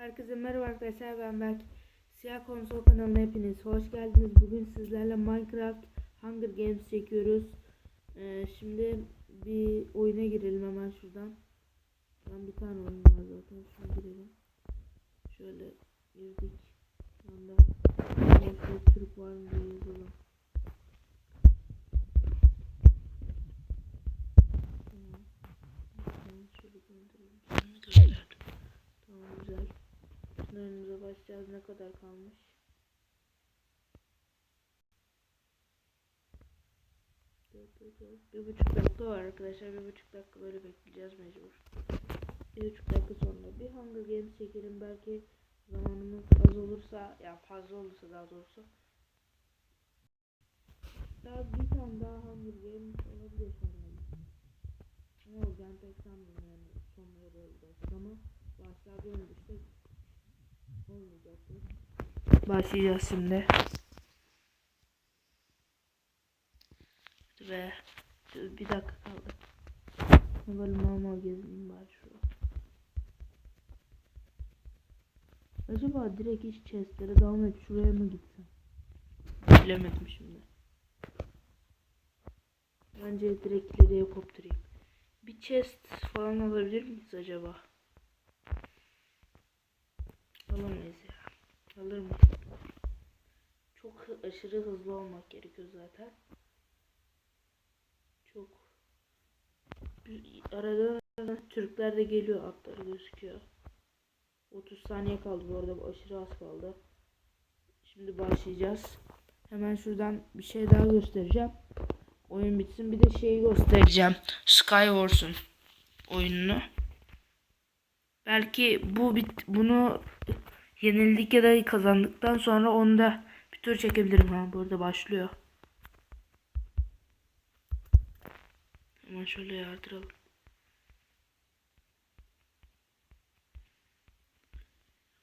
Herkese merhaba arkadaşlar ben Berk. Siyah Konsol kanalına hepiniz hoş geldiniz. Bugün sizlerle Minecraft Hunger Games çekiyoruz. Ee, şimdi bir oyuna girelim hemen şuradan. Ben bir tane oyun var zaten. Şuna girelim. Şöyle girdik. Şu anda Türk var mı diye yazalım. Şöyle gönderelim. Şimdi gösterdim. Tamam güzel. Oyunumuza başlayacağız. Ne kadar kalmış? Bir buçuk dakika var arkadaşlar. Bir buçuk dakika böyle bekleyeceğiz mecbur. Bir buçuk dakika sonra bir Hunger Games çekelim. Belki zamanımız az olursa ya fazla olursa daha doğrusu. Daha bir tane daha Hunger Games olabilir sanırım. Ne olacağını pek sanmıyorum yani sonlara doğru ama ölmüştük. Olmayacaktır. Başlayacağız şimdi. Ve bir dakika kaldı. Böyle mal gezineyim bari şurada. Acaba direkt iş chestlere dalmayıp şuraya mı gitsem? Bilemedim şimdi. Bence direkt ileriye kopturayım. Bir chest falan alabilir miyiz acaba? Alamayız ya. Alır mı? Çok aşırı hızlı olmak gerekiyor zaten. Çok arada Türkler de geliyor atları gözüküyor. 30 saniye kaldı bu arada aşırı az kaldı. Şimdi başlayacağız. Hemen şuradan bir şey daha göstereceğim. Oyun bitsin bir de şeyi göstereceğim. Skywars'un oyununu. Belki bu bunu yenildik ya da kazandıktan sonra onu da bir tur çekebilirim ha. Burada başlıyor. Hemen şöyle yardıralım.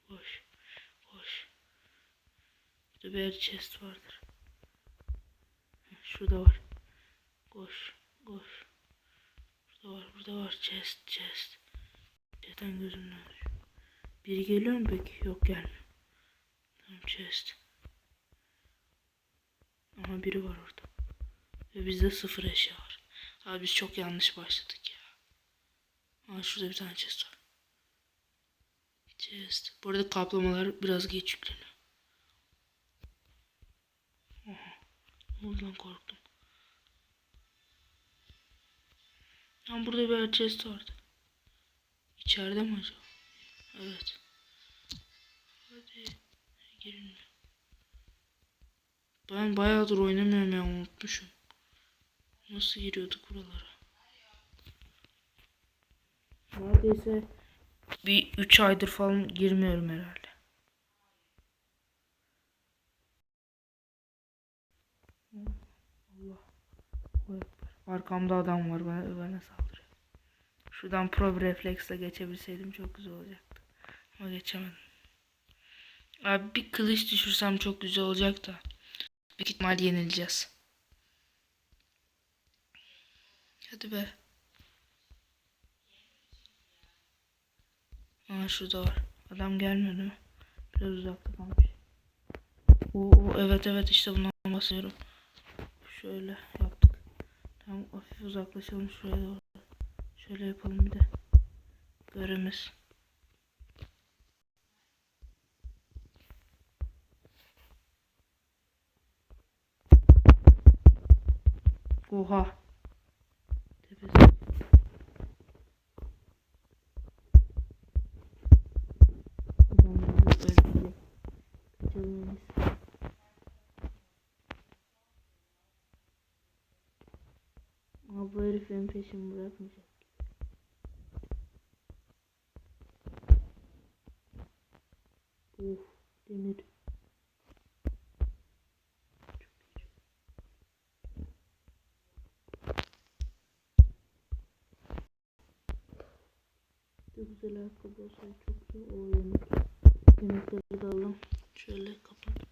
Boş. Boş. Burada bir chest vardır. Şurada var. Koş. Koş. Burada var. Burada var. Chest. Chest. Chest'ten gözümden. Biri geliyor mu peki? Yok gelmiyor. Tamam chest. Ama biri var orada. Ve bizde sıfır eşya var. Abi biz çok yanlış başladık ya. Aa şurada bir tane chest var. Chest. Bu arada kaplamalar biraz geç yükleniyor. Aha. Ne oldu lan korktum. Lan burada bir chest vardı. İçeride mi acaba? Evet. Hadi. Girin. Ben bayağıdır oynamıyorum ya unutmuşum. Nasıl giriyorduk buralara? Neredeyse bir 3 aydır falan girmiyorum herhalde. Allah. Arkamda adam var bana, bana saldırıyor. Şuradan pro bir refleksle geçebilseydim çok güzel olacaktı. Ama geçemedim. Abi bir kılıç düşürsem çok güzel olacak da. Büyük ihtimal yenileceğiz. Hadi be. Aa şurada var. Adam gelmiyor değil mi? Biraz uzakta kalmış. Oo evet evet işte bundan bahsediyorum. Şöyle yaptık. Tamam hafif uzaklaşalım şuraya doğru. Şöyle yapalım bir de. Göremiz. Oha. Tepesi. Ama bu herif benim peşimi bırakmayacak. Çok güzel arkadaşlar. Çok güzel. O yemek. Yemekleri de alalım. Şöyle kapat.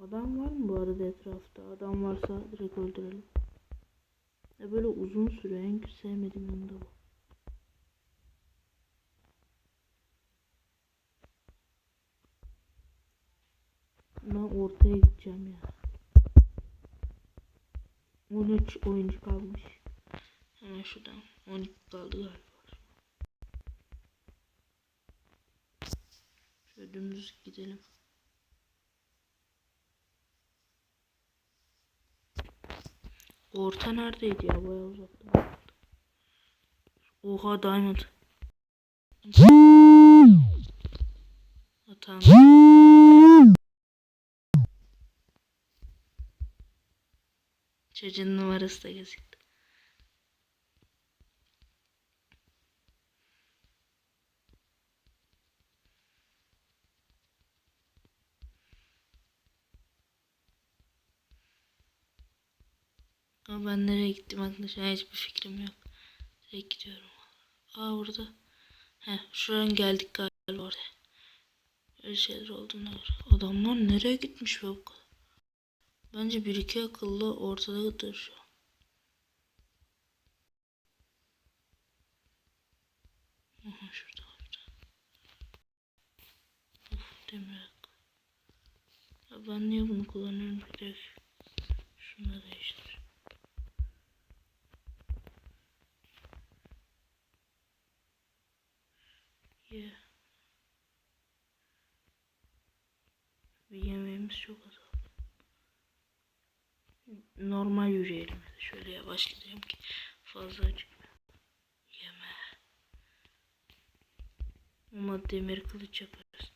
Adam var mı bu arada etrafta? Adam varsa direkt öldürelim. Ya böyle uzun süre en sevmediğim yanında bu. Ben ortaya gideceğim ya. 13 oyuncu kalmış. Hemen şuradan 12 kaldı galiba. Dümdüz gidelim. Orta neredeydi ya bayağı uzakta. Oha diamond. Atan. Çocuğun numarası da gözüktü. Ama ben nereye gittim arkadaşlar hiçbir fikrim yok. Direkt gidiyorum. Aa burada. Heh şu an geldik galiba oraya. Öyle şeyler olduğuna göre. Adamlar nereye gitmiş be bu kadar? Bence bir iki akıllı ortadadır şu an. Aha şurada şurada. Of demir. Ya ben niye bunu kullanıyorum bir de Normal yürüyelim. Şöyle yavaş gidelim ki fazla. Yeme. Ama demir kılıç yaparız.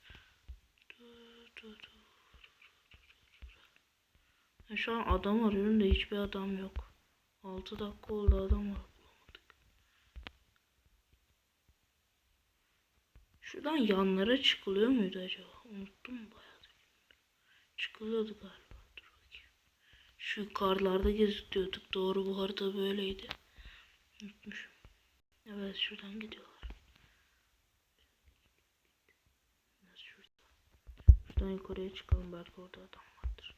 Şu an adam arıyorum da hiçbir adam yok. 6 dakika oldu adam var. Şuradan yanlara çıkılıyor muydu acaba? Unuttum bayağı. Çıkılıyordu galiba. Şu yukarılarda geziyorduk. Doğru bu harita böyleydi. Unutmuşum. Evet şuradan gidiyorlar. Biraz şurada. Şuradan yukarıya çıkalım belki orada adam vardır.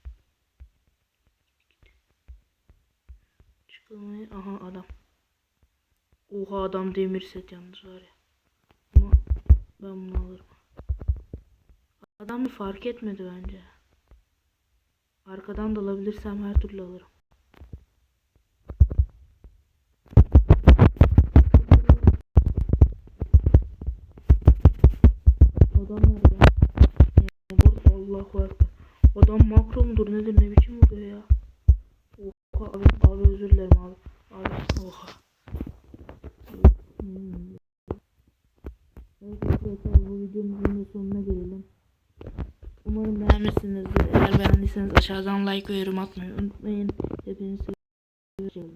Çıkılmayı... Aha adam. Oha adam demir set yalnız var ya. Ama ben bunu alırım. Adam fark etmedi bence. Arkadan da alabilirsem her türlü alırım. Adam nerede ya? Allahu Ekber. Adam makro mudur nedir ne biçim vuruyor ya? Oha abi, abi özür dilerim abi. Abi oha. Hmm. Evet arkadaşlar bu videomuzun da sonuna gelelim. Umarım beğenmişsinizdir. Eğer beğendiyseniz aşağıdan like ve yorum atmayı unutmayın. Hepinizi